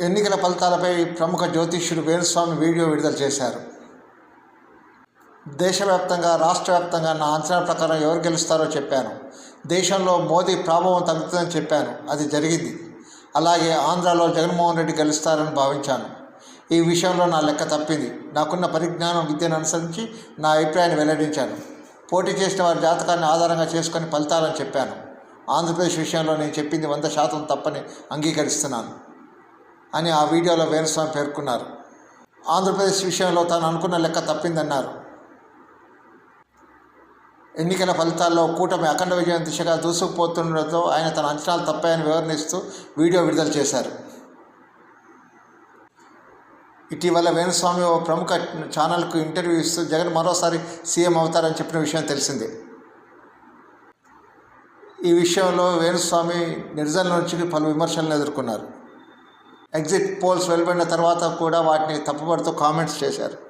ఎన్నికల ఫలితాలపై ప్రముఖ జ్యోతిష్యుడు వేణుస్వామి వీడియో విడుదల చేశారు. దేశవ్యాప్తంగా రాష్ట్ర వ్యాప్తంగా నా అంచనా ప్రకారం ఎవరు గెలుస్తారో చెప్పాను. దేశంలో మోదీ ప్రభావం తగ్గుతుందని చెప్పాను. అది జరిగింది. అలాగే ఆంధ్రాలో జగన్మోహన్ రెడ్డి గెలుస్తారని భావించాను. ఈ విషయంలో నా లెక్క తప్పింది. నాకున్న పరిజ్ఞానం విద్యను అనుసరించి నా అభిప్రాయాన్ని వెల్లడించాను. పోటీ చేసిన వారి జాతకాన్ని ఆధారంగా చేసుకొని ఫలితాలని చెప్పాను. ఆంధ్రప్రదేశ్ విషయంలో నేను చెప్పింది వంద శాతం తప్పని అంగీకరిస్తున్నాను. అని ఆ వీడియోలో వేణుస్వామి పేర్కొన్నారు. ఆంధ్రప్రదేశ్ విషయంలో తాను అనుకున్న లెక్క తప్పిందన్నారు. ఎన్నికల ఫలితాల్లో కూటమి అఖండ విజయం దిశగా దూసుకుపోతుండటంతో ఆయన తన అంచనాలు తప్పాయని వివరణిస్తూ వీడియో విడుదల చేశారు. ఇటీవల వేణుస్వామి ఓ ప్రముఖ ఛానల్కు ఇంటర్వ్యూ ఇస్తూ జగన్ మరోసారి సీఎం అవుతారని చెప్పిన విషయం తెలిసిందే. ఈ విషయంలో వేణుస్వామి నిర్జల నుంచి పలు విమర్శలను ఎదుర్కొన్నారు. ఎగ్జిట్ పోల్స్ వెలువడిన తర్వాత కూడా వాటిని తప్పుపడుతూ కామెంట్స్ చేశారు.